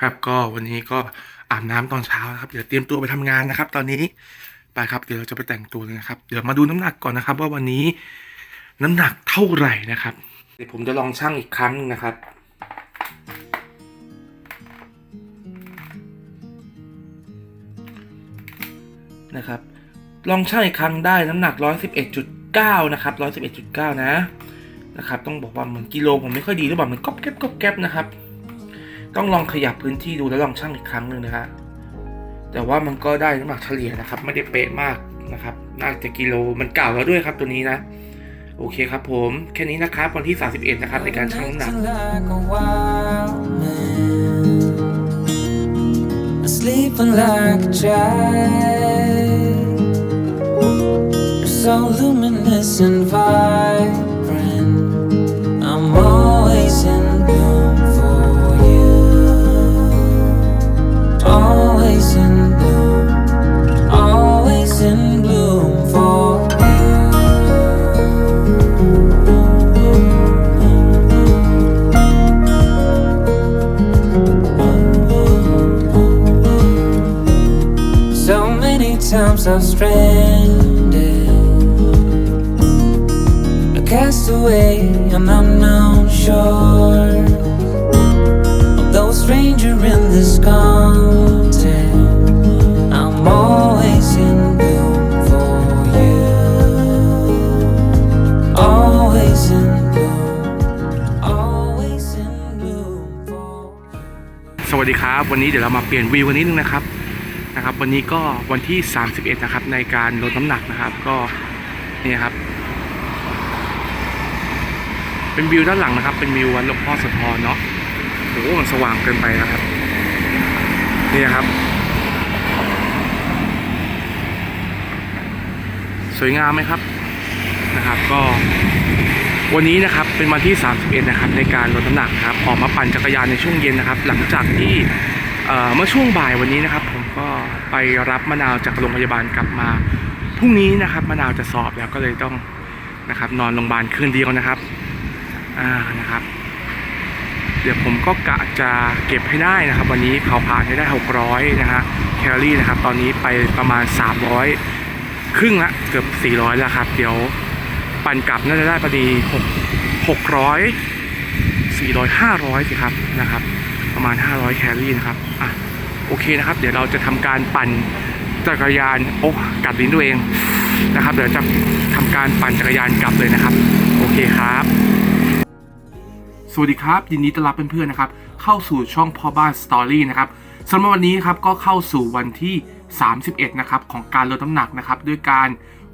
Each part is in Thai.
ครับ ก็วันนี้ก็อาบน้ำตอนเช้านะครับเดี๋ยวเตรียมตัวไปทำงานนะครับ ตอนนี้ไปครับเดี๋ยวเราจะไปแต่งตัวเลยนะครับ เดี๋ยวมาดูน้ำหนักก่อนนะครับ ว่าวันนี้น้ำหนักเท่าไหร่นะครับ เดี๋ยวผมจะลองชั่งอีกครั้งนะครับนะครับ ลองชั่งอีกครั้งได้น้ำหนัก111.9นะครับ111.9นะนะครับ ต้องบอกว่าเหมือนกิโลผมไม่ค่อยดีหรือเปล่าเหมือนก๊อบแก๊บก๊อบแก๊บนะครับ ต้องลองขยับพื้นที่ดูแล้วลองชั่งอีกครั้งหนึ่งนะฮะแต่ว่ามันก็ได้น้ำหนักเฉลี่ยนะครับ ไม่ได้เป๊ะมากนะครับ น่าจะกิโลมันเก่าแล้วด้วยครับตัวนี้นะ โอเคครับผม แค่นี้นะครับวันที่ 31 นะครับ ในการชั่งน้ำหนัก sleeping like a child. So luminous and vibrant. I'm stranded. a castaway on unknown shore. Although stranger in this content, I'm always in bloom for you. Always in bloom, always in bloom for สวัสดีครับ วันนี้เดี๋ยวเรามาเปลี่ยนวิววันนี้นึงนะครับ นะครับ วันนี้ก็วันที่ 31 นะครับ ในการลดน้ำหนักนะครับ ก็นี่ครับ เป็นวิวด้านหลังนะครับ เป็นวิววัดหลวงพ่อโสธรเนาะโอ้โหมันสว่างเกินไปนะครับ นี่ครับ สวยงามไหมครับนะครับ ก็วันนี้นะครับเป็นวันที่ 31 นะครับในการลดน้ำหนักนะครับออกมาปั่นจักรยานในช่วงเย็นนะครับ หลังจากที่เมื่อช่วงบ่ายวันนี้นะครับ ก็ไปรับมะนาวจากโรงพยาบาลกลับมาพรุ่งนี้นะครับมะนาวจะสอบแล้วก็เลยต้องนะครับนอนโรงพยาบาลคืนเดียวนะครับอ่านะครับ เดี๋ยวผมก็กะจะเก็บให้ได้นะครับ วันนี้เผาผ่านให้ได้ 600นะฮะแคลอรี่นะครับ ตอนนี้ไปประมาณ 300 ครึ่งละเกือบ 400 แล้วครับ เดี๋ยวปั่นกลับน่าจะได้พอดี6 600 400 500สิครับนะครับ ประมาณ 500 แคลอรี่นะครับอะ โอเคนะครับ เดี๋ยวเราจะทำการปั่นจักรยานโอ้กัดลิ้นตัวเองนะครับ เดี๋ยวจะทำการปั่นจักรยานกลับเลยนะครับ โอเคครับสวัสดีครับยินดีต้อนรับเพื่อนๆนะครับเข้าสู่ช่องพ่อบ้านสตอรี่นะครับสำหรับวันนี้ครับก็เข้าสู่วันที่ 31นะครับของการลดน้ำหนักนะครับด้วยการ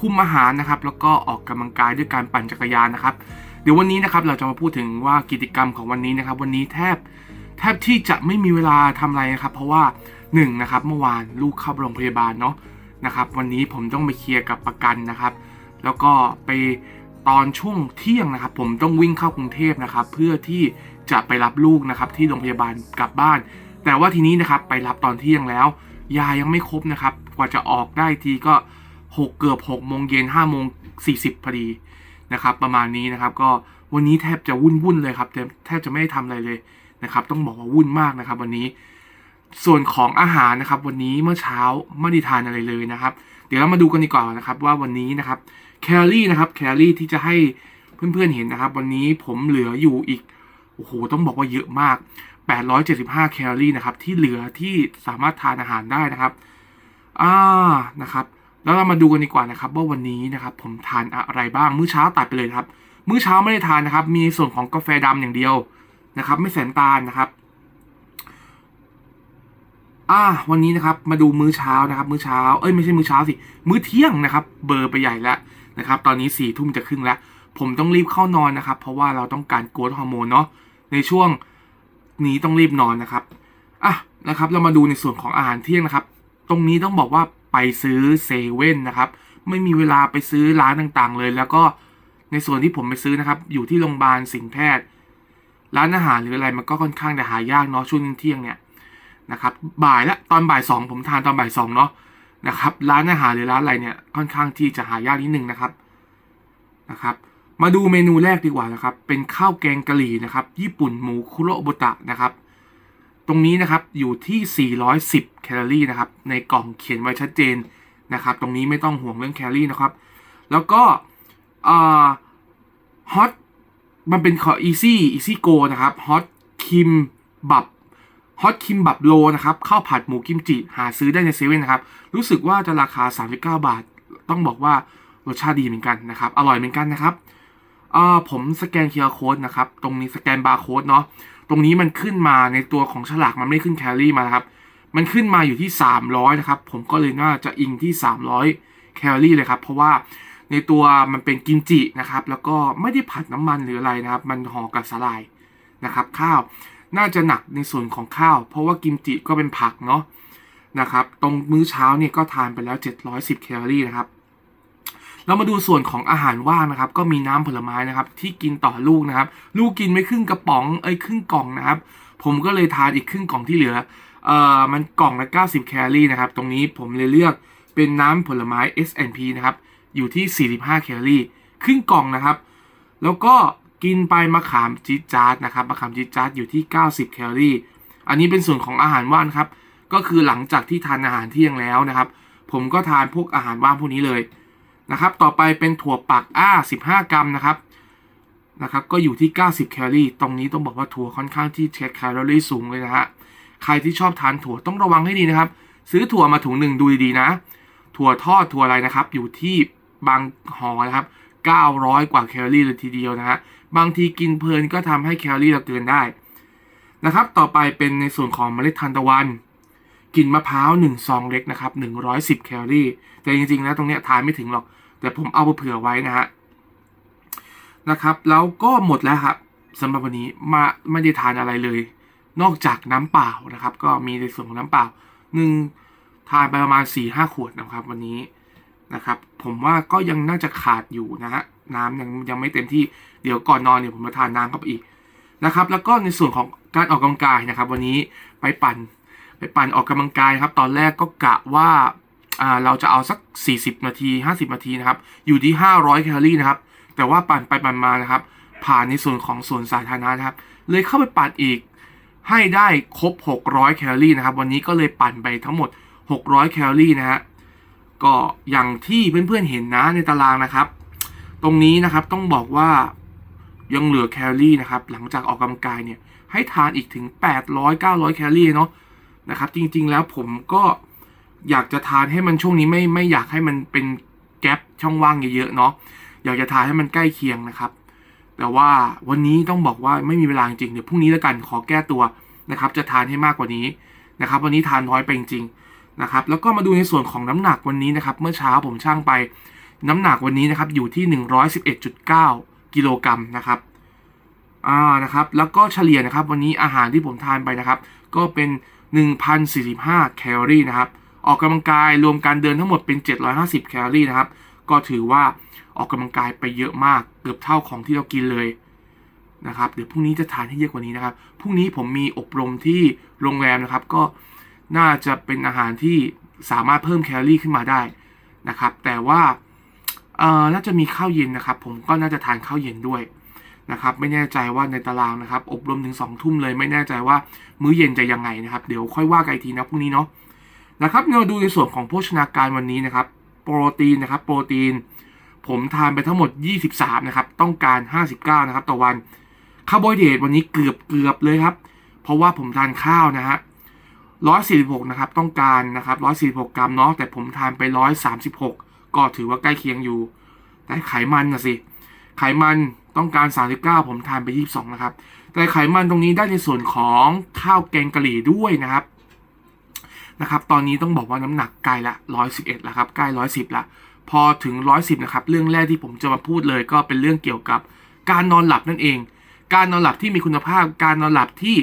คุมอาหารนะครับ แล้วก็ออกกำลังกายด้วยการปั่นจักรยานนะครับ เดี๋ยววันนี้นะครับเราจะมาพูดถึงว่ากิจกรรมของวันนี้นะครับ วันนี้แทบ แทบที่จะไม่มีเวลาทำอะไรนะครับ เพราะว่า1นงนะครับเมื่อวานลูกเข้าโรงพยาบาลเนาะนะครับ วันนี้ผมต้องไปเคลียร์กับประกันนะครับ แล้วก็ไปตอนช่วงเที่ยงนะครับ ผมต้องวิ่งเข้ากรุงเทพนะครับ เพื่อที่จะไปรับลูกนะครับ ที่โรงพยาบาลกลับบ้าน แต่ว่าทีนี้นะครับไปรับตอนเที่ยงแล้ว ยายังไม่ครบนะครับ กว่าจะออกได้ทีก็หกเกือบหกโมงเย็นห้าโมงสี่สิบพอดีนะครับ ประมาณนี้นะครับ ก็วันนี้แทบจะวุ่นวุ่นๆเลยครับแทบแทบจะไม่ได้ทำอะไรเลย นะครับ ต้องบอกว่าวุ่นมากนะครับ วันนี้ ส่วนของอาหารนะครับ วันนี้เมื่อเช้าไม่ได้ทานอะไรเลยนะครับ เดี๋ยวเรามาดูกันดีกว่านะครับ ว่าวันนี้นะครับแคลอรี่นะครับแคลอรี่ที่จะให้เพื่อนๆเห็นนะครับ วันนี้ผมเหลืออยู่อีกโอ้โหต้องบอกว่าเยอะมาก 875 แคลอรี่นะครับ ที่เหลือที่สามารถทานอาหารได้นะครับอ่านะครับ แล้วเรามาดูกันดีกว่านะครับ ว่าวันนี้นะครับ ผมทานอะไรบ้างมื้อเช้าตัดไปเลยครับ มื้อเช้าไม่ได้ทานนะครับ มีส่วนของกาแฟดำอย่างเดียว นะครับ ไม่ใส่น้ำตาลนะครับอ่าวันนี้นะครับมาดูมื้อเช้านะครับ มื้อเช้าเอ้ยไม่ใช่มื้อเช้าสิมื้อเที่ยงนะครับ เบอร์ไปใหญ่แล้วนะครับ ตอนนี้สี่ทุ่มจะครึ่งแล้ว ผมต้องรีบเข้านอนนะครับ เพราะว่าเราต้องการโกรทฮอร์โมนเนาะในช่วงนี้ต้องรีบนอนนะครับอะนะครับ เรามาดูในส่วนของอาหารเที่ยงนะครับ ตรงนี้ต้องบอกว่าไปซื้อเซเว่นนะครับ ไม่มีเวลาไปซื้อร้านต่างๆ เลย แล้วก็ในส่วนที่ผมไปซื้อนะครับ อยู่ที่โรงพยาบาลสิงห์แพทย์ ร้านอาหารหรืออะไรมันก็ค่อนข้างจะหายากเนาะช่วงเที่ยงเนี่ยนะครับบ่ายละตอนบ่ายสองผมทานตอนบ่ายสองเนาะนะครับร้านอาหารหรือร้านอะไรเนี่ยค่อนข้างที่จะหายากนิดนึงนะครับนะครับ มาดูเมนูแรกดีกว่านะครับ เป็นข้าวแกงกะหรี่นะครับ ญี่ปุ่นหมูคุโรบุตะนะครับ ตรงนี้นะครับอยู่ที่ 410 แคลอรี่นะครับ ในกล่องเขียนไว้ชัดเจนนะครับ ตรงนี้ไม่ต้องห่วงเรื่องแคลอรี่นะครับ แล้วก็ฮอต มันเป็นขอ easy easy go นะครับฮอตคิมบับฮอตคิมบับโลนะครับข้าวผัดหมูกิมจิ หาซื้อได้ในเซเว่นนะครับ รู้สึกว่าจะราคา 39 บาท ต้องบอกว่ารสชาติดีเหมือนกันนะครับ อร่อยเหมือนกันนะครับอ่อผมสแกน QR code นะครับ ตรงนี้สแกนบาร์โค้ดเนาะตรงนี้มันขึ้นมาในตัวของฉลากมันไม่ได้ขึ้นแคลอรี่มานะครับ มันขึ้นมาอยู่ที่ 300 นะครับ ผมก็เลยน่าจะอิงที่ 300 แคลอรี่เลยครับ เพราะว่า ในตัวมันเป็นกิมจินะครับ แล้วก็ไม่ได้ผัดน้ำมันหรืออะไรนะครับ มันห่อกับสาหร่ายนะครับ ข้าวน่าจะหนักในส่วนของข้าว เพราะว่ากิมจิก็เป็นผักเนาะนะครับ ตรงมื้อเช้าเนี่ยก็ทานไปแล้ว 710แคลอรี่นะครับเรามาดูส่วนของอาหารว่างนะครับ ก็มีน้ำผลไม้นะครับ ที่กินต่อลูกนะครับ ลูกกินไม่ครึ่งกระป๋องเอ้ยครึ่งกล่องนะครับ ผมก็เลยทานอีกครึ่งกล่องที่เหลือเอ่อมันกล่องละ90แคลอรี่นะครับ ตรงนี้ผมเลยเลือกเป็นน้ำผลไม้ S&P นะครับ อยู่ที่ 45 แคลอรี่ครึ่งกล่องนะครับ แล้วก็กินไปมะขามจี๊ดจ๊าดนะครับมะขามจี๊ดจ๊าดอยู่ที่ 90 แคลอรี่ อันนี้เป็นส่วนของอาหารว่างครับ ก็คือหลังจากที่ทานอาหารเที่ยงแล้วนะครับ ผมก็ทานพวกอาหารว่างพวกนี้เลยนะครับ ต่อไปเป็นถั่วปักอ้า 15 กรัมนะครับนะครับ ก็อยู่ที่ 90 แคลอรี่ ตรงนี้ต้องบอกว่าถั่วค่อนข้างที่แคลอรี่สูงเลยนะฮะ ใครที่ชอบทานถั่วต้องระวังให้ดีนะครับ ซื้อถั่วมาถุงหนึ่งดูดีๆนะ ถั่วทอดถั่วอะไรนะครับ อยู่ที่ บางห่อนะครับ 900 กว่าแคลอรี่เลยทีเดียวนะฮะบางทีกินเพลินก็ทำให้แคลอรี่เราเกินได้นะครับ ต่อไปเป็นในส่วนของเมล็ดทานตะวันกลิ่นมะพร้าว1ซองเล็กนะครับ110 แคลอรี่ แต่จริงๆแล้วตรงเนี้ยทานไม่ถึงหรอก แต่ผมเอาไปเผื่อไว้นะฮะนะครับ แล้วก็หมดแล้วครับสำหรับวันนี้มาไม่ได้ทานอะไรเลย นอกจากน้ำเปล่านะครับ ก็มีในส่วนของน้ำเปล่าหนึ่งทานไปประมาณ4ี่ห้าขวดนะครับ วันนี้ นะครับ ผมว่าก็ยังน่าจะขาดอยู่นะฮะน้ำยังยังไม่เต็มที่เดี๋ยวก่อนนอนเนี่ยผมมาทานน้ำเข้าไปอีกนะครับ แล้วก็ในส่วนของการออกกำลังกายนะครับ วันนี้ไปปั่นไปปั่นออกกำลังกายครับ ตอนแรกก็กะว่าอ่าเราจะเอาสัก 40 นาที 50 นาทีนะครับ อยู่ที่ 500 แคลอรี่นะครับ แต่ว่าปั่นไปปั่นมานะครับ ผ่านในส่วนของส่วนสาธารณะนะครับ เลยเข้าไปปั่นอีกให้ได้ครบ 600 แคลอรี่นะครับ วันนี้ก็เลยปั่นไปทั้งหมด 600 แคลอรี่นะฮะ ก็อย่างที่เพื่อนๆเห็นนะในตารางนะครับ ตรงนี้นะครับต้องบอกว่ายังเหลือแคลอรี่นะครับ หลังจากออกกำลังกายเนี่ย ให้ทานอีกถึง 800 900 แคลอรี่เนาะนะครับ จริงๆแล้วผมก็อยากจะทานให้มันช่วงนี้ไม่ไม่อยากให้มันเป็นแกลบช่องว่างเยอะๆเนาะอยากจะทานให้มันใกล้เคียงนะครับ แต่ว่าวันนี้ต้องบอกว่าไม่มีเวลาจริงๆเดี๋ยวพรุ่งนี้แล้วกันขอแก้ตัวนะครับ จะทานให้มากกว่านี้นะครับ วันนี้ทานน้อยไปจริง นะครับแล้วก็มาดูในส่วนของน้ำหนักวันนี้นะครับ เมื่อเช้าผมช่างไปน้ำหนักวันนี้นะครับอยู่ที่ 111.9 กิโลกรัมนะครับอ่านะครับแล้วก็เฉลี่ยนะครับวันนี้อาหารที่ผมทานไปนะครับ ก็เป็น 1,045 แคลอรี่นะครับออกกำลังกายรวมการเดินทั้งหมดเป็น 750 แคลอรี่นะครับ ก็ถือว่าออกกำลังกายไปเยอะมากเกือบเท่าของที่เรากินเลยนะครับเดี๋ยวพรุ่งนี้จะทานให้เยอะกว่านี้นะครับพรุ่งนี้ผมมีอบรมที่โรงแรมนะครับ ก็ น่าจะเป็นอาหารที่สามารถเพิ่มแคลอรี่ขึ้นมาได้นะครับ แต่ว่าเอ่อน่าจะมีข้าวเย็นนะครับ ผมก็น่าจะทานข้าวเย็นด้วยนะครับ ไม่แน่ใจว่าในตารางนะครับ อบรมถึง2องทุ่มเลยไม่แน่ใจว่ามื้อเย็นจะยังไงนะครับ เดี๋ยวค่อยว่ากันทีนะพรุ่งนี้เนาะนะครับเราดูในส่วนของโภชนาการวันนี้นะครับ โปรตีนนะครับ โปรตีน ผมทานไปทั้งหมด 23 นะครับ ต้องการ 59 นะครับ ต่อวันคาร์โบไฮเดรตวันนี้เกือบเกือบเลยครับ เพราะว่าผมทานข้าวนะฮะ 146 นะครับ ต้องการนะครับ 146 กรัมเนาะแต่ผมทานไป 136 ก็ถือว่าใกล้เคียงอยู่ แต่ไขมันนะสิ ไขมันต้องการ 39 ผมทานไป 22 นะครับ แต่ไขมันตรงนี้ได้ในส่วนของข้าวแกงกะหรี่ด้วยนะครับนะครับ ตอนนี้ต้องบอกว่าน้ำหนักใกล้ละ 111แล้วครับ ใกล้ 110 ละ พอถึง 110 นะครับ เรื่องแรกที่ผมจะมาพูดเลย ก็เป็นเรื่องเกี่ยวกับการนอนหลับนั่นเอง การนอนหลับที่มีคุณภาพ การนอนหลับที่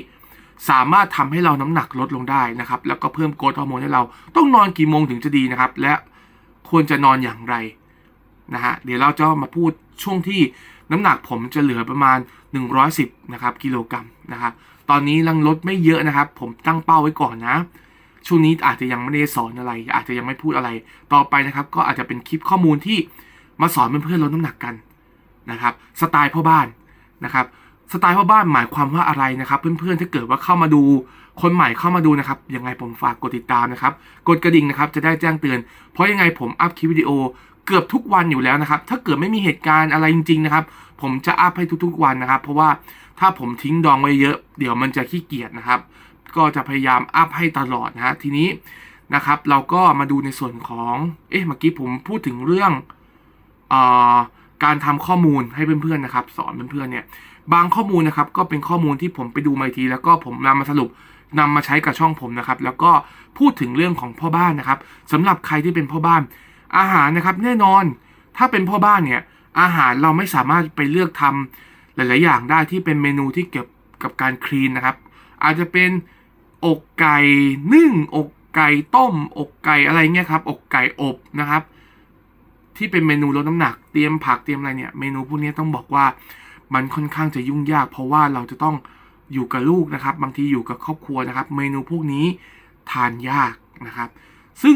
สามารถทำให้เราน้ำหนักลดลงได้นะครับ แล้วก็เพิ่มโกรทฮอร์โมนให้เราต้องนอนกี่โมงถึงจะดีนะครับ และควรจะนอนอย่างไรนะฮะเดี๋ยวเราจะมาพูดช่วงที่น้ำหนักผมจะเหลือประมาณ 110นะครับกิโลกรัมนะครับตอนนี้ยังลดไม่เยอะนะครับ ผมตั้งเป้าไว้ก่อนนะช่วงนี้อาจจะยังไม่ได้สอนอะไร อาจจะยังไม่พูดอะไร ต่อไปนะครับ ก็อาจจะเป็นคลิปข้อมูลที่มาสอนเพื่อนๆลดน้ำหนักกันนะครับ สไตล์พ่อบ้านนะครับ สไตล์พ่อบ้านหมายความว่าอะไรนะครับ เพื่อนๆถ้าเกิดว่าเข้ามาดูคนใหม่เข้ามาดูนะครับยังไงผมฝากกดติดตามนะครับกดกระดิ่งนะครับจะได้แจ้งเตือน เพราะยังไงผมอัพคลิปวิดีโอเกือบทุกวันอยู่แล้วนะครับ ถ้าเกิดไม่มีเหตุการณ์อะไรจริงๆนะครับ ผมจะอัพให้ทุกๆวันนะครับ เพราะว่าถ้าผมทิ้งดองไว้เยอะ เดี๋ยวมันจะขี้เกียจนะครับ ก็จะพยายามอัพให้ตลอดนะฮะทีนี้นะครับ เราก็มาดูในส่วนของ เอ๊ะเมื่อกี้ผมพูดถึงเรื่องเอ่อ การทำข้อมูลให้เพื่อนๆนะครับ สอนเพื่อนๆเนี่ยบางข้อมูลนะครับ ก็เป็นข้อมูลที่ผมไปดูมาที แล้วก็ผมนำมาสรุปนำมาใช้กับช่องผมนะครับ แล้วก็พูดถึงเรื่องของพ่อบ้านนะครับสำหรับใครที่เป็นพ่อบ้าน อาหารนะครับ แน่นอน ถ้าเป็นพ่อบ้านเนี่ย อาหารเราไม่สามารถไปเลือกทำหลาย ๆ อย่างได้ที่เป็นเมนูที่เกี่ยวกับการคลีนนะครับ อาจจะเป็นอกไก่นึ่งอกไก่ต้ม อกไก่อะไรเงี้ยครับ อกไก่อบนะครับ ที่เป็นเมนูลดน้ำหนักเตรียมผักเตรียมอะไรเนี่ยเมนูพวกนี้ต้องบอกว่ามันค่อนข้างจะยุ่งยาก เพราะว่าเราจะต้องอยู่กับลูกนะครับ บางทีอยู่กับครอบครัวนะครับ เมนูพวกนี้ทานยากนะครับ ซึ่ง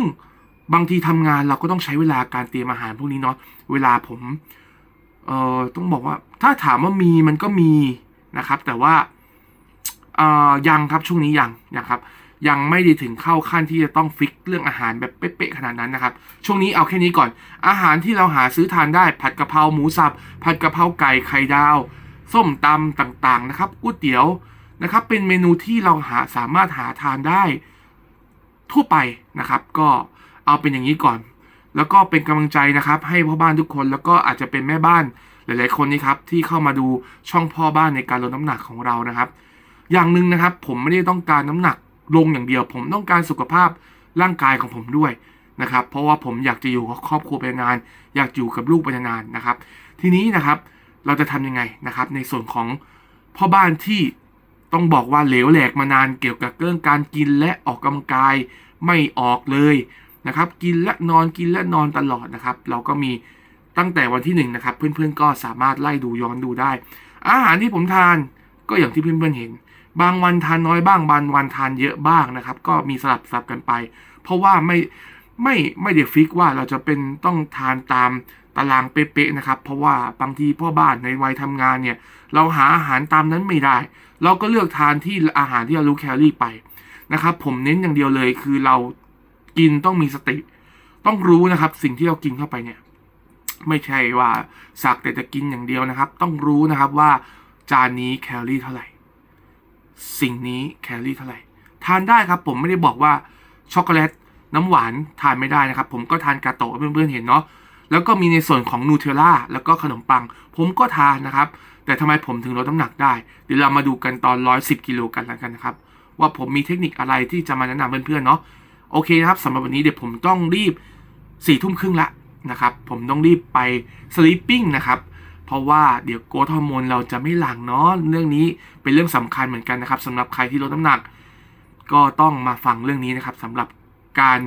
บางทีทำงานเราก็ต้องใช้เวลาการเตรียมอาหารพวกนี้เนาะเวลาผมเอ่อต้องบอกว่า ถ้าถามว่ามีมันก็มีนะครับ แต่ว่าเอ่อยังครับช่วงนี้ยังยังครับ ยังไม่ได้ถึงเข้าขั้นที่จะต้องฟิกเรื่องอาหารแบบเป๊ะๆขนาดนั้นนะครับ ช่วงนี้เอาแค่นี้ก่อน อาหารที่เราหาซื้อทานได้ผัดกะเพราหมูสับ ผัดกะเพราไก่ไข่ดาว ส้มตำต่างๆนะครับก๋วยเตี๋ยวนะครับ เป็นเมนูที่เราหาสามารถหาทานได้ทั่วไปนะครับ ก็เอาเป็นอย่างนี้ก่อน แล้วก็เป็นกำลังใจนะครับ ให้พ่อบ้านทุกคนแล้วก็อาจจะเป็นแม่บ้านหลาย ๆ คนนี่ครับที่เข้ามาดูช่องพ่อบ้านในการลดน้ำหนักของเรานะครับ อย่างหนึ่งนะครับ ผมไม่ได้ต้องการน้ำหนัก ลงอย่างเดียว ผมต้องการสุขภาพร่างกายของผมด้วยนะครับ เพราะว่าผมอยากจะอยู่กับครอบครัวไปนาน อยากอยู่กับลูกไปนานนะครับ ทีนี้นะครับเราจะทำยังไงนะครับ ในส่วนของพ่อบ้านที่ต้องบอกว่าเหลวแหลกมานานเกี่ยวกับเรื่องการกินและออกกำลังกายไม่ออกเลยนะครับ กินและนอนกินและนอนตลอดนะครับ เราก็มีตั้งแต่วันที่หนึ่งนะครับ เพื่อนๆก็สามารถไล่ดูย้อนดูได้ อาหารที่ผมทานก็อย่างที่เพื่อนๆเห็น บางวันทานน้อยบ้าง บางวันทานเยอะบ้างนะครับ ก็มีสลับสลับกันไป เพราะว่าไม่ไม่ไม่เดี๋ยวฟิกว่าเราจะเป็นต้องทานตามตารางเป๊ะๆนะครับ เพราะว่าบางทีพ่อบ้านในวัยทำงานเนี่ย เราหาอาหารตามนั้นไม่ได้ เราก็เลือกทานที่อาหารที่เรารู้แคลอรี่ไปนะครับ ผมเน้นอย่างเดียวเลยคือเรากินต้องมีสติ ต้องรู้นะครับ สิ่งที่เรากินเข้าไปเนี่ย ไม่ใช่ว่าสักแต่จะกินอย่างเดียวนะครับ ต้องรู้นะครับว่าจานนี้แคลอรี่เท่าไหร่ สิ่งนี้แคลอรี่เท่าไหร่ ทานได้ครับผมไม่ได้บอกว่าช็อกโกแลตน้ำหวานทานไม่ได้นะครับ ผมก็ทานกาโตะเพื่อนๆเห็นเนาะแล้วก็มีในส่วนของนูเทลล่าแล้วก็ขนมปัง ผมก็ทานนะครับ แต่ทำไมผมถึงลดน้ำหนักได้ เดี๋ยวเรามาดูกันตอน 110 กิโลกันแล้วกันนะครับ ว่าผมมีเทคนิคอะไรที่จะมาแนะนำเพื่อนๆเนาะโอเคนะครับสำหรับวันนี้เดี๋ยวผมต้องรีบสี่ทุ่มครึ่งละนะครับ ผมต้องรีบไปสลีปปิ้งนะครับ เพราะว่าเดี๋ยวโกรทฮอร์โมนเราจะไม่หลั่งเนาะเรื่องนี้เป็นเรื่องสำคัญเหมือนกันนะครับสำหรับใครที่ลดน้ำหนัก ก็ต้องมาฟังเรื่องนี้นะครับสำหรับการ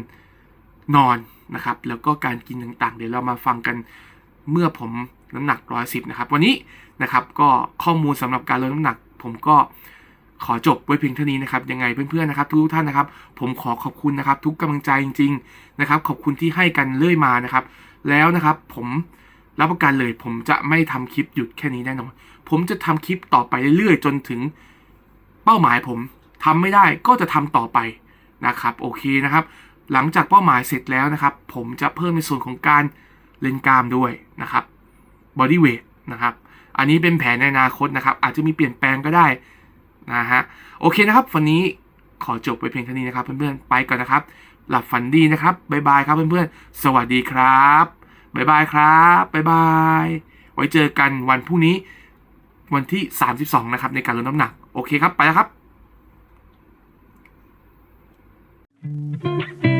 นอนนะครับ แล้วก็การกินต่างๆ เดี๋ยวเรามาฟังกันเมื่อผมน้ำหนักร้อยสิบนะครับ วันนี้นะครับก็ข้อมูลสำหรับการลดน้ำหนัก ผมก็ขอจบไว้เพียงเท่านี้นะครับ ยังไงเพื่อนๆนะครับ ทุกท่านนะครับ ผมขอขอบคุณนะครับ ทุกกำลังใจจริง ๆ นะครับ ขอบคุณที่ให้กันเรื่อยมานะครับ แล้วนะครับผม รับประกันเลย ผมจะไม่ทำคลิปหยุดแค่นี้แน่นอน ผมจะทำคลิปต่อไปเรื่อยๆ จนถึงเป้าหมายผมทำไม่ได้ก็จะทำต่อไปนะครับ โอเคนะครับ หลังจากเป้าหมายเสร็จแล้วนะครับ ผมจะเพิ่มในส่วนของการเล่นกล้ามด้วยนะครับบอดี้เวทนะครับ อันนี้เป็นแผนในอนาคตนะครับ อาจจะมีเปลี่ยนแปลงก็ได้นะฮะโอเคนะครับ วันนี้ขอจบไปเพียงเท่านี้นะครับเพื่อนๆไปก่อนนะครับ หลับฝันดีนะครับบ๊ายบายครับเพื่อนๆสวัสดีครับ บ๊ายบายครับบ๊ายบาย ไว้เจอกันวันพรุ่งนี้วันที่ 32 นะครับ ในการลดน้ำหนัก โอเคครับ ไปแล้วครับ